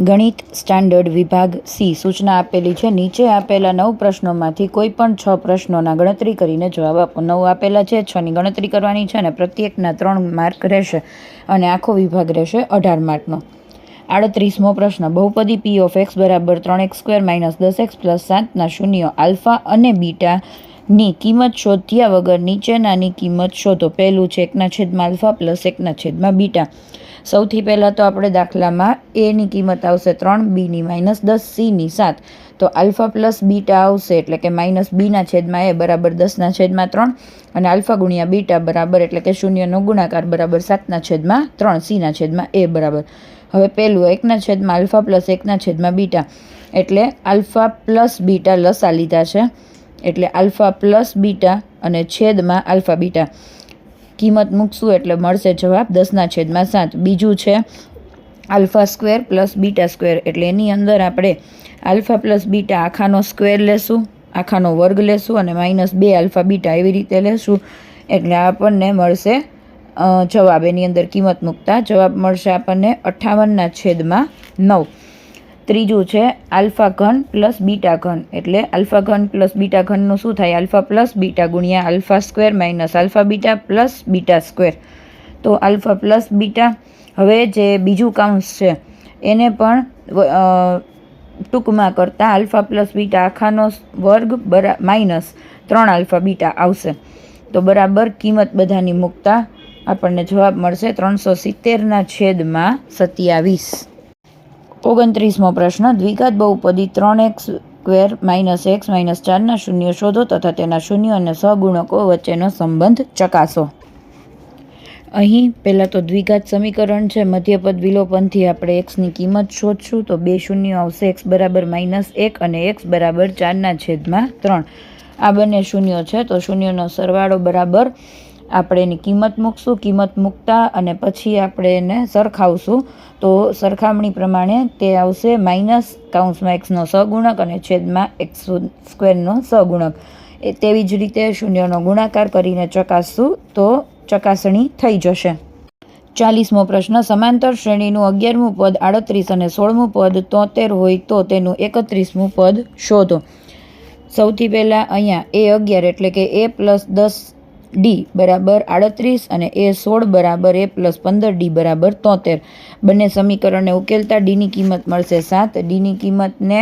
ગણિત સ્ટાન્ડર્ડ વિભાગ સી સૂચના આપેલી છે. નીચે આપેલા નવ પ્રશ્નોમાંથી કોઈ પણ છ પ્રશ્નોના ગણતરી કરીને જવાબ આપો. નવ આપેલા છે છની ગણતરી કરવાની છે અને પ્રત્યેકના ત્રણ માર્ક રહેશે અને આખો વિભાગ રહેશે અઢાર માર્કનો. આડત્રીસમો પ્રશ્ન, બહુપદી પી ઓફ એક્સ બરાબર ત્રણ એક્સ સ્ક્વેર માઇનસ દસ એક્સ પ્લસ સાતના શૂન્ય આલ્ફા અને બીટાની કિંમત શોધ્યા વગર નીચેનાની કિંમત શોધો. પહેલું છે એકના છેદમાં આલ્ફા પ્લસ એકના છેદમાં બીટા. સૌથી પહેલાં તો આપણે દાખલામાં એની કિંમત આવશે ત્રણ બીની માઇનસ દસ સીની સાત. તો આલ્ફા પ્લસ બીટા આવશે એટલે કે માઇનસ બીના છેદમાં એ બરાબર દસના છેદમાં ત્રણ અને આલ્ફા ગુણ્યા બીટા બરાબર એટલે કે શૂન્યનો ગુણાકાર બરાબર સાતના છેદમાં ત્રણ, સીના છેદમાં એ બરાબર. હવે પહેલું એકના છેદમાં આલ્ફા પ્લસ એકના છેદમાં બીટા. એટલે આલ્ફા પ્લસ બીટા લસા લીધા છે. એટલે આલ્ફા પ્લસ બીટા અને છેદમાં આલ્ફા બીટા. કિંમત મૂકશું એટલે મળશે જવાબ દસના છેદમાં સાત. બીજું છે alpha square plus beta square. એટલે એની અંદર આપણે આલ્ફા પ્લસ બીટા આખાનો સ્ક્વેર લેશું, આખાનો વર્ગ લેશું અને માઇનસ બે આલ્ફા બીટા એવી રીતે લેશું. એટલે આપણને મળશે જવાબ. એની અંદર કિંમત મૂકતા જવાબ મળશે આપણને અઠ્ઠાવનના છેદમાં નવ. ત્રીજું છે આલ્ફા ઘન પ્લસ બીટા ઘન. એટલે આલ્ફા ઘન પ્લસ બીટા ઘનનું શું થાય? આલ્ફા પ્લસ બીટા ગુણ્યા alpha square minus alpha beta plus beta square. તો આલ્ફા પ્લસ બીટા હવે જે બીજું કાઉન્સ છે, એને પણ ટૂંકમાં કરતાં આલ્ફા પ્લસ બીટા આખાનો વર્ગ બરા, માઇનસ ત્રણ આલ્ફા બીટા આવશે. તો બરાબર કિંમત બધાની મૂકતા આપણને જવાબ મળશે ત્રણસો સિત્તેરના છેદમાં સત્યાવીસ. ઓગણત્રીસમો પ્રશ્ન, દ્વિઘાત બહુપદી ત્રણ X square minus X minus ચારના શૂન્ય શોધો તથા તેના શૂન્ય અને સગુણકો વચ્ચેનો સંબંધ ચકાસો. અહીં પહેલાં તો દ્વિઘાત સમીકરણ છે, મધ્યપદ વિલોપનથી આપણે એક્સની કિંમત શોધશું, તો બે શૂન્ય આવશે, એક્સ બરાબર માઇનસ એક અને એક્સ બરાબર ચારના છેદમાં ત્રણ. આ બંને શૂન્યો છે, તો શૂન્યનો સરવાળો બરાબર આપણે એની કિંમત મૂકશું, કિંમત મૂકતા અને પછી આપણે એને સરખાવશું. તો સરખામણી પ્રમાણે તે આવશે માઇનસ કાઉન્સમાં એક્સનો સગુણક અને છેદમાં એક્સ સ્ક્વેરનો સગુણક. એ તેવી જ રીતે શૂન્યનો ગુણાકાર કરીને ચકાસશું તો ચકાસણી થઈ જશે. ચાલીસમો પ્રશ્ન, સમાંતર શ્રેણીનું અગિયારમું પદ આડત્રીસ અને સોળમું પદ તોતેર હોય તો તેનું એકત્રીસમું પદ શોધો. સૌથી પહેલાં અહીંયા એ અગિયાર એટલે કે એ પ્લસ દસ ડી બરાબર આડત્રીસ અને એ સોળ બરાબર એ પ્લસ પંદર ડી બરાબર તોતેર. બંને સમીકરણને ઉકેલતા ડીની કિંમત મળશે સાત. ડીની કિંમતને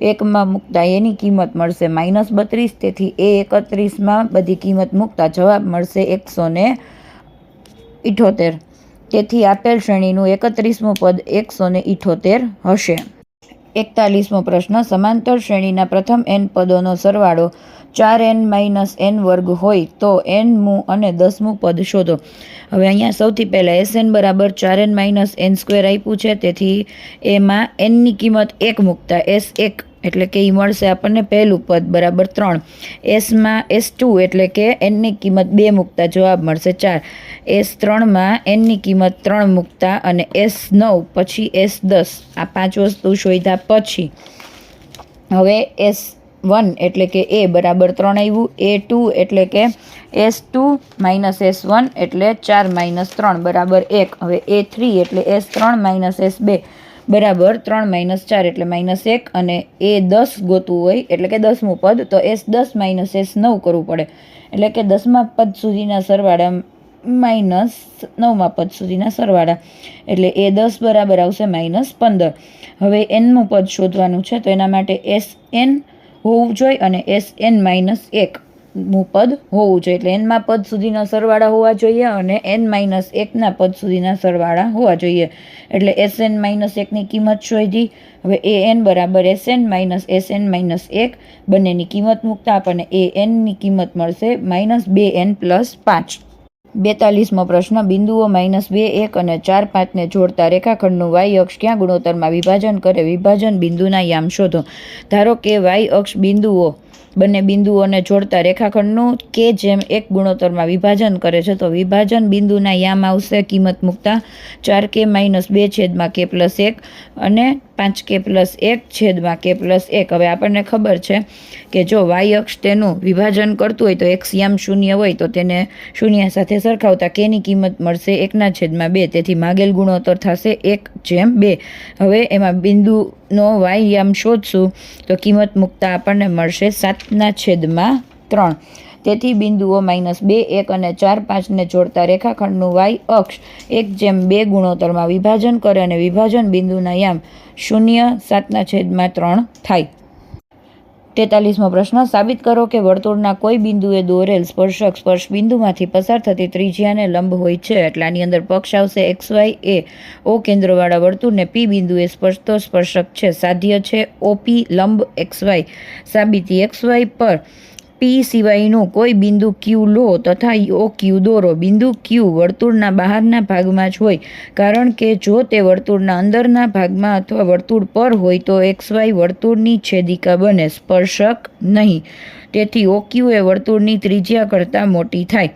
એકમાં મૂકતા એની કિંમત મળશે માઇનસ બત્રીસ. તેથી એ એકત્રીસમાં બધી કિંમત મૂકતા જવાબ મળશે એકસો ને ઇઠોતેર. તેથી આપેલ શ્રેણીનું એકત્રીસમું પદ એકસો ને ઇઠોતેર હશે. એકતાલીસમો પ્રશ્ન, સમાંતર શ્રેણીના પ્રથમ એન પદોનો સરવાળો ચાર એન માઇનસ એન વર્ગ હોય તો એનમું અને દસમું પદ શોધો. હવે અહીંયા સૌથી પહેલાં એસ એન બરાબર ચાર એન માઇનસ એન સ્ક્વેર આપ્યું છે, તેથી એમાં એનની કિંમત એક મૂકતા એસ એક, એટલે કે એ મળશે આપણને પહેલું પદ બરાબર ત્રણ. એસમાં એસ ટુ એટલે કે એનની કિંમત બે મૂકતા જવાબ મળશે ચાર. એસ ત્રણમાં એનની કિંમત ત્રણ મૂકતા અને એસ નવ પછી એસ દસ. આ પાંચ વસ્તુ શોધ્યા પછી. હવે એસ વન એટલે કે એ બરાબર ત્રણ આવ્યું એ ટુ એટલે કે S two minus S one એટલે ચાર માઇનસ ત્રણ, બરાબર એક. હવે એ થ્રી એટલે એસ ત્રણ માઇનસ એસ બે, બરાબર ત્રણ માઇનસ ચાર એટલે માઇનસ એક અને એ દસ ગોતવું હોય એટલે કે દસમું પદ, તો એસ દસ માઇનસ એસ નવ કરવું પડે. એટલે કે દસમા પદ સુધીના સરવાળા માઇનસ નવમા પદ સુધીના સરવાળા. એટલે એ દસ બરાબર આવશે માઇનસ પંદર. હવે એનનું પદ શોધવાનું છે, તો એના માટે એસ એન હોવું જોઈએ અને એસ એન માઇનસ એક નું પદ હોવું જોઈએ. એટલે એનમાં પદ સુધીના સરવાળા હોવા જોઈએ અને એન માઇનસ એકના પદ સુધીના સરવાળા હોવા જોઈએ. એટલે એસ એન માઇનસ એકની કિંમત શોધી. હવે એ એન બરાબર S N minus S N minus એક બંનેની કિંમત મૂકતા આપણને એ એનની કિંમત મળશે માઇનસ બે એન પ્લસ પાંચ. બેતાલીસમો પ્રશ્ન, બિંદુઓ માઇનસ બે, એક અને ચાર પાંચને જોડતા રેખાખંડનું વાય અક્ષ ક્યાં ગુણોત્તરમાં વિભાજન કરે? વિભાજન બિંદુના યામ શોધો. ધારો કે વાય અક્ષ બિંદુઓ, બંને બિંદુઓને જોડતા રેખાખંડનું કે જેમ એક ગુણોત્તરમાં વિભાજન કરે છે, તો વિભાજન બિંદુના યામ આવશે કિંમત મૂકતા ચાર કે માઇનસ બે છેદમાં કે પ્લસ એક અને પાંચ કે પ્લસ એક છેદમાં કે પ્લસ એક. હવે આપણને ખબર છે કે જો વાય અક્ષ તેનું વિભાજન કરતું હોય તો એક યામ શૂન્ય હોય તો તેને શૂન્ય સાથે સરખાવતા કેની કિંમત મળશે એકના છેદમાં બે. તેથી માગેલ ગુણોત્તર થશે એક જેમ બે. હવે એમાં બિંદુનો વાય યામ શોધશું તો કિંમત મૂકતા આપણને મળશે સાતના છેદમાં ત્રણ. તેથી બિંદુઓ માઇનસ બે, એક અને ચાર પાંચને જોડતા રેખાખંડનું વાય અક્ષ, એક જેમ બે ગુણોત્તરમાં વિભાજન કરે અને વિભાજન બિંદુના યામ શૂન્ય, સાતના છેદમાં ત્રણ થાય. તેતાલીસમો પ્રશ્ન, સાબિત કરો કે વર્તુળના કોઈ બિંદુએ દોરેલ સ્પર્શક સ્પર્શ બિંદુમાંથી પસાર થતી ત્રિજ્યાને લંબ હોય છે. એટલે આની અંદર પક્ષ આવશે એક્સ વાય, એ ઓ કેન્દ્રવાળા વર્તુળને પી બિંદુએ સ્પર્શતો સ્પર્શક છે. સાધ્ય છે ઓપી લંબ એક્સ વાય. સાબિતી એક્સ વાય પર પી સિવાયનું કોઈ બિંદુ ક્યુ લો તથા ઓ ક્યુ દોરો. બિંદુ ક્યુ વર્તુળના બહારના ભાગમાં જ હોય, કારણ કે જો તે વર્તુળના અંદરના ભાગમાં અથવા વર્તુળ પર હોય તો એક્સ વાય વર્તુળની છેદિકા બને, સ્પર્શક નહીં. તેથી ઓક્યુ એ વર્તુળની ત્રિજ્યા કરતાં મોટી થાય.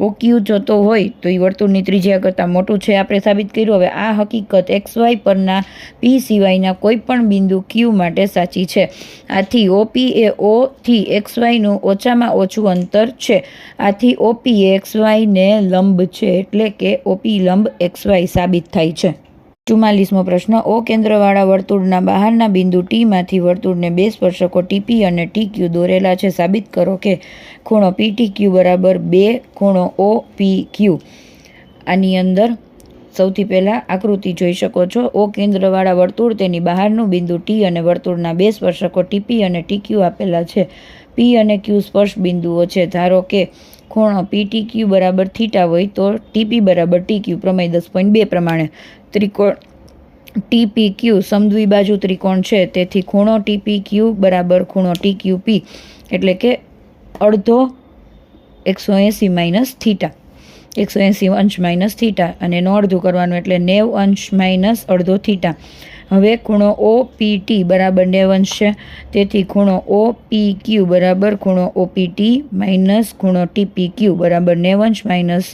ઓક્યુ જોતો હોય, તો એ વર્તુળની ત્રિજ્યા કરતાં મોટું છે આપણે સાબિત કર્યું. હવે આ હકીકત એક્સ વાય પરના પી સિવાયના કોઈ પણ બિંદુ ક્યુ માટે સાચી છે. આથી ઓપી એ ઓથી એક્સ વાયનું ઓછામાં ઓછું અંતર છે. આથી ઓપી એક્સ વાયને લંબ છે, એટલે કે ઓપી લંબ એક્સ વાય સાબિત થાય છે. ચુમ્માલીસમો પ્રશ્ન. ઓ કેન્દ્રવાળા, વર્તુળના બહારના બિંદુ ટીમાંથી વર્તુળને બે સ્પર્શકો ટીપી અને ટી ક્યુ દોરેલા છે. સાબિત કરો કે ખૂણો પી ટી ક્યુ બરાબર બે ખૂણો ઓ પી ક્યુ આની અંદર સૌથી પહેલાં આકૃતિ જોઈ શકો છો. ઓ કેન્દ્રવાળા, વર્તુળ તેની બહારનું બિંદુ ટી અને વર્તુળના બે સ્પર્શકો ટીપી અને ટી ક્યુ આપેલા છે. પી અને ક્યુ સ્પર્શ બિંદુઓ છે. ધારો કે ખૂણો પી ટી ક્યુ બરાબર થીટા હોય તો ટીપી બરાબર ટી ક્યુ પ્રમેય દસ પોઈન્ટ બે પ્રમાણે ત્રિકોણ ટીપી ક્યુ સમદ્વિબાજુ ત્રિકોણ છે. તેથી ખૂણો ટીપી ક્યુ બરાબર ખૂણો ટી ક્યુ એટલે કે અડધો એકસો એંસી માઇનસ થીટા એકસો એંસી અંશ માઇનસ થીટા અને એનું અડધું કરવાનું એટલે નેવ અંશ માઇનસ અડધો થીટા હવે ખૂણો ઓ પી ટી બરાબર નેવ અંશ છે. તેથી ખૂણો ઓ પી ક્યુ બરાબર ખૂણો ઓ પી ટી માઇનસ ખૂણો ટીપી ક્યુ બરાબર નેવ અંશ માઇનસ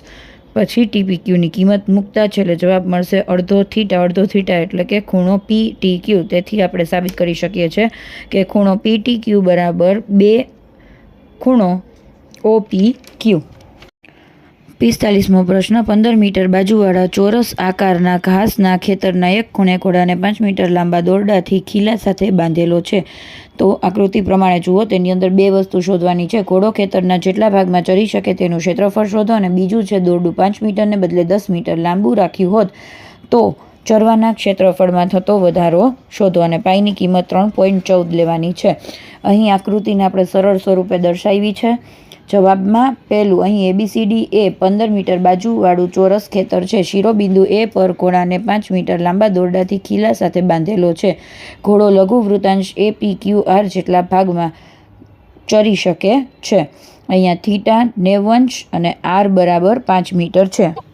પછી ટીપી ક્યુની કિંમત મૂકતા છે એટલે જવાબ મળશે અડધો થીટા અડધો થીટા એટલે કે ખૂણો પી ટી ક્યુ. તેથી આપણે સાબિત કરી શકીએ છીએ કે ખૂણો પી ટી ક્યુ બરાબર બે ખૂણો ઓ પી ક્યુ. પિસ્તાલીસમો પ્રશ્ન, પંદર મીટર બાજુવાળા ચોરસ આકારના ઘાસના ખેતરના એક ખૂણે ઘોડાને પાંચ મીટર લાંબા દોરડાથી ખીલા સાથે બાંધેલો છે. તો આકૃતિ પ્રમાણે જુઓ, તેની અંદર બે વસ્તુ શોધવાની છે. ઘોડો ખેતરના જેટલા ભાગમાં ચરી શકે તેનું ક્ષેત્રફળ શોધો અને બીજું છે, દોરડું પાંચ મીટરને બદલે દસ મીટર લાંબુ રાખ્યું હોત તો ચરવાના ક્ષેત્રફળમાં થતો વધારો શોધો અને પાઈની કિંમત ત્રણ પોઈન્ટ ચૌદ લેવાની છે. અહીં આકૃતિને આપણે સરળ સ્વરૂપે દર્શાવી છે. જવાબમાં પહેલું, અહીં એબીસીડી એ પંદર મીટર બાજુવાળું ચોરસ ખેતર છે. શિરોબિંદુ એ પર ઘોડાને પાંચ મીટર લાંબા દોરડાથી ખીલા સાથે બાંધેલો છે. ઘોડો લઘુ વૃતાંશ એ પી ક્યુ આર જેટલા ભાગમાં ચરી શકે છે. અહીંયા થીટા, નેવંશ અને આર બરાબર પાંચ મીટર છે.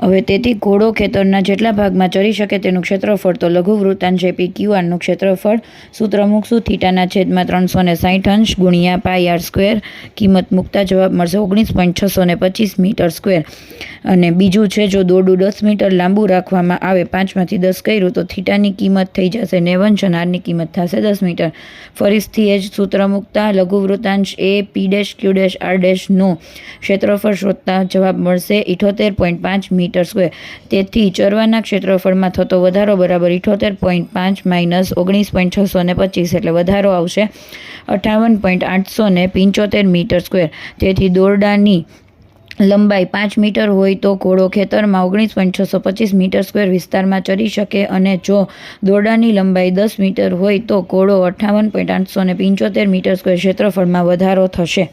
હવે તેથી ઘોડો ખેતરના જેટલા ભાગમાં ચરી શકે તેનું ક્ષેત્રફળ તો લઘુ વૃત્તાંશ એપી ક્યુ આરનું ક્ષેત્રફળ. સૂત્ર મૂકશું. થીટાના છેદમાં ત્રણસો ને સાઠ અંશ ગુણ્યા પાય આર સ્ક્વેર. કિંમત મૂકતા જવાબ મળશે ઓગણીસ પોઈન્ટ છસો ને પચીસ મીટર સ્ક્વેર. અને બીજું છે, જો દોરડું દસ મીટર લાંબુ રાખવામાં આવે, પાંચમાંથી દસ કર્યું, તો થીટાની કિંમત થઈ જશે નેવન અને કિંમત થશે દસ મીટર. ફરીથી એ જ સૂત્ર મૂકતા લઘુ વૃત્તાંશ એ P dash Q dash R ડેશનું ક્ષેત્રફળ શોધતા જવાબ મળશે ઇઠોતેર પોઈન્ટ પાંચ મીટર સ્ક્વેર તેથી ચરવાના ક્ષેત્રફળમાં થતો વધારો બરાબર ઇઠોતેર પોઈન્ટ પાંચ માઇનસ ઓગણીસ પોઈન્ટ છસો ને પચીસ એટલે વધારો આવશે અઠાવન પોઈન્ટ આઠસો ને પંચોતેર મીટર સ્ક્વેર. તેથી દોરડાની લંબાઈ પાંચ મીટર હોય તો ઘોડો ખેતરમાં ઓગણીસ પોઈન્ટ છસો પચીસ મીટર સ્ક્વેર વિસ્તારમાં ચરી શકે અને જો દોરડાની લંબાઈ દસ મીટર હોય તો ઘોડો અઠ્ઠાવન પોઈન્ટ આઠસો ને પંચોતેર મીટર સ્ક્વેર ક્ષેત્રફળમાં વધારો થશે.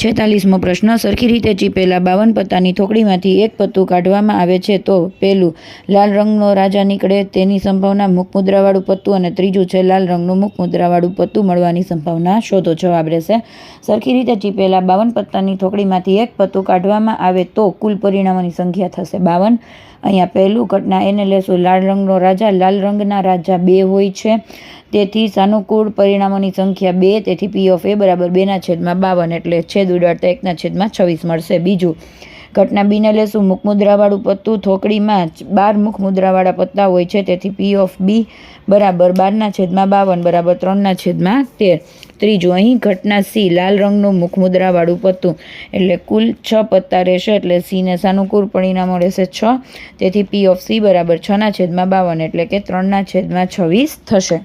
છેતાલીસમો પ્રશ્ન, સરખી રીતે ચીપેલા બાવન પત્તાની થોકડીમાંથી એક પત્તું કાઢવામાં આવે છે તો પહેલું લાલ રંગનો રાજા નીકળે તેની સંભાવના મુખમુદ્રાવાળું પત્તું અને ત્રીજું છે લાલ રંગનું મુખમુદ્રાવાળું પત્તું મળવાની સંભાવના શોધો જવાબ રહેશે. સરખી રીતે ચીપેલા બાવન પત્તાની થોકડીમાંથી એક પત્તું કાઢવામાં આવે તો કુલ પરિણામોની સંખ્યા થશે બાવન. અહીંયા પહેલું ઘટના એને લેશું. લાલ રંગનો રાજા, લાલ રંગના રાજા બે હોય છે. તેથી સાનુકૂળ પરિણામોની સંખ્યા બે, તેથી પી ઓફ એ બરાબર બેના છેદમાં બાવન એટલે છેદ ઉડાડતા એકના છેદમાં છવ્વીસ મળશે. બીજું, ઘટના બીને લેશું. મુખ મુદ્રાવાળું પત્તું થોકડીમાં બાર મુખ મુદ્રાવાળા પત્તા હોય છે, તેથી પી ઓફ બી બરાબર બારના છેદમાં બાવન, બરાબર ત્રણના છેદમાં તેર. ત્રીજું, અહીં ઘટના સી લાલ રંગનું મુખ મુદ્રાવાળું પત્તું એટલે કુલ છ પત્તા રહેશે એટલે સીને સાનુકૂળ પરિણામો રહેશે છ. તેથી પી ઓફ સી બરાબર છના છેદમાં બાવન એટલે કે ત્રણના છેદમાં છવ્વીસ થશે.